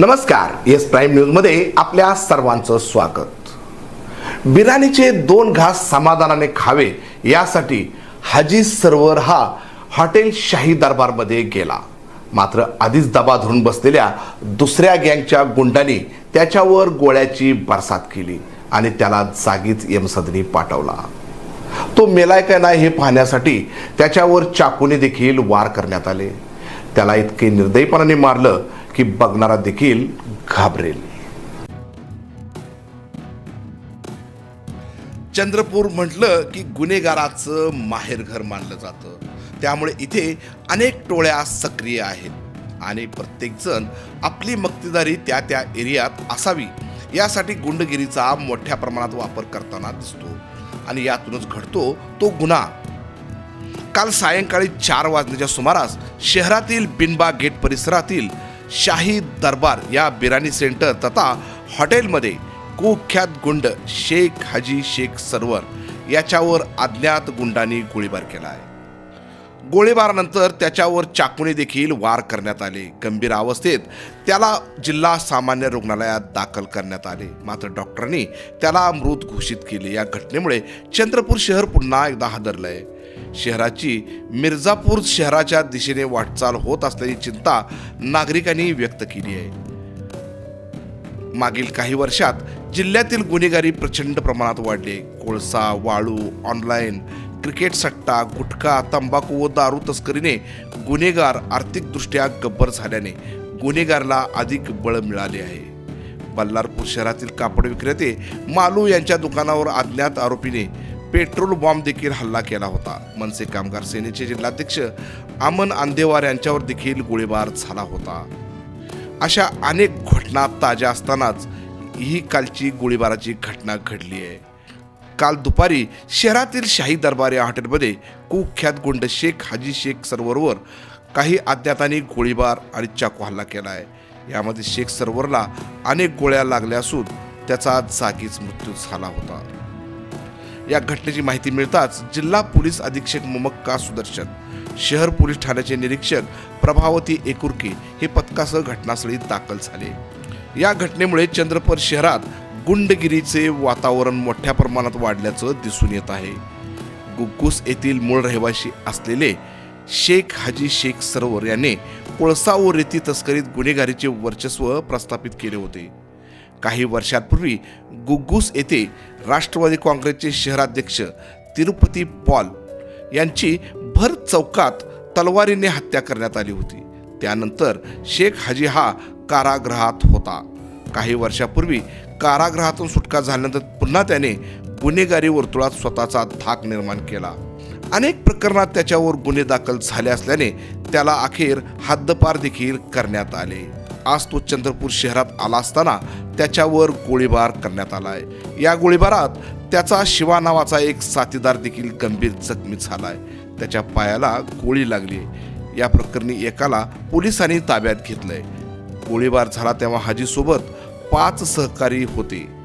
नमस्कार yes prime न्यूजमध्ये आपल्या सर्वांचं स्वागत. बिर्याणीचे दोन घास समाधानाने खावे यासाठी हाजी सर्वर हा हॉटेल शाही दरबारमध्ये गेला. मात्र आधीच दबा धरून बसलेल्या दुसऱ्या गँगच्या गुंडांनी त्याच्यावर गोळ्याची बरसात केली आणि त्याला जागीच यमसदनी पाठवला. तो मेलाय का नाही हे पाहण्यासाठी त्याच्यावर चाकूने देखील वार करण्यात आले. त्याला इतके निर्दयीपणाने मारलं की बघणारा देखील घाबरेल. चंद्रपूर म्हटलं की गुन्हेगाराचं माहेरघर मानलं जातं. त्यामुळे इथे अनेक टोळ्या सक्रिय आहेत. आणि प्रत्येकजण आपली मक्तेदारी त्या त्या एरियात असावी. यासाठी गुंडगिरीचा मोठ्या प्रमाणात वापर करताना दिसतो. आणि यातूनच घडतो तो गुन्हा. काल सायंकाळी चार वाजण्याच्या सुमारास शहरातील बिनबा गेट परिसरातील शाही दरबार या बिराणी सेंटर तथा हॉटेलमध्ये कुख्यात गुंड शेख हाजी शेख सरवर याच्यावर अज्ञात गुंडांनी गोळीबार केला आहे. गोळीबारानंतर त्याच्यावर चाकूने देखील वार करण्यात आले. गंभीर अवस्थेत त्याला जिल्हा सामान्य रुग्णालयात दाखल करण्यात आले. मात्र डॉक्टरांनी त्याला मृत घोषित केले. या घटनेमुळे चंद्रपूर शहर पुन्हा एकदा हादरलंय. शहराची मिर्झापूर शहराच्या दिशेने वाटचाल होत असल्याची चिंता नागरिकांनी व्यक्त केली आहे. मागील काही वर्षात जिल्ह्यातील गुन्हेगारी प्रचंड प्रमाणात वाढले. कोळसा वाळू ऑनलाईन क्रिकेट सट्टा गुटखा तंबाखू व दारू तस्करीने गुन्हेगार आर्थिकदृष्ट्या गब्बर झाल्याने गुन्हेगारला अधिक बळ मिळाले आहे. बल्लारपूर शहरातील कापड विक्रेते मालू यांच्या दुकानावर अज्ञात आरोपीने पेट्रोल बॉम्ब देखील हल्ला केला होता. मनसे कामगार सेनेचे जिल्हाध्यक्ष अमन आंदेवार यांच्यावर देखील गोळीबार झाला होता. अशा अनेक घटना ताज्या असतानाच ही कालची गोळीबाराची घटना घडली आहे. काल दुपारी शहरातील शाही दरबार या हॉटेलमध्ये कुख्यात गुंड शेख हाजी शेख सरवरवर काही अज्ञातांनी गोळीबार आणि चाकू हल्ला केला आहे. यामध्ये शेख सरवरला अनेक गोळ्या लागल्या असून त्याचा जागीच मृत्यू झाला होता. या घटनेची माहिती मिळताच जिल्हा पोलीस अधीक्षक ममक्का सुदर्शन शहर पोलीस ठाण्याचे निरीक्षक प्रभावती एकुर्के हे पथकासह घटनास्थळी दाखल झाले. या घटनेमुळे चंद्रपूर शहरात गुंडगिरीचे वातावरण मोठ्या प्रमाणात वाढल्याचं दिसून येत आहे. गुग्गूस येथील मूळ रहिवाशी असलेले शेख हाजी शेख सरोवर याने कोळसा व रेती तस्करीत गुन्हेगारीचे वर्चस्व प्रस्थापित केले होते. काही वर्षांपूर्वी गुग्गूस येथे राष्ट्रवादी काँग्रेसचे शहराध्यक्ष तिरुपती पॉल यांची भर चौकात तलवारीने हत्या करण्यात आली होती. त्यानंतर शेख हाजी हा कारागृहात होता. काही वर्षापूर्वी कारागृहातून सुटका झाल्यानंतर पुन्हा त्याने गुन्हेगारी वर्तुळात स्वतःचा धाक निर्माण केला. अनेक प्रकरणात त्याच्यावर गुन्हे दाखल झाले असल्याने त्याला अखेर हद्दपार देखील करण्यात आले. आज तो चंद्रपूर शहरात आला असताना त्याच्यावर गोळीबार करण्यात आलाय. या गोळीबारात त्याचा शिवा नावाचा एक साथीदार देखील गंभीर जखमी झालाय. त्याच्या पायाला गोळी लागली या प्रकरणी एकाला पोलिसांनी ताब्यात घेतलंय. गोळीबार झाला तेव्हा हाजीसोबत पाच सहकारी होते.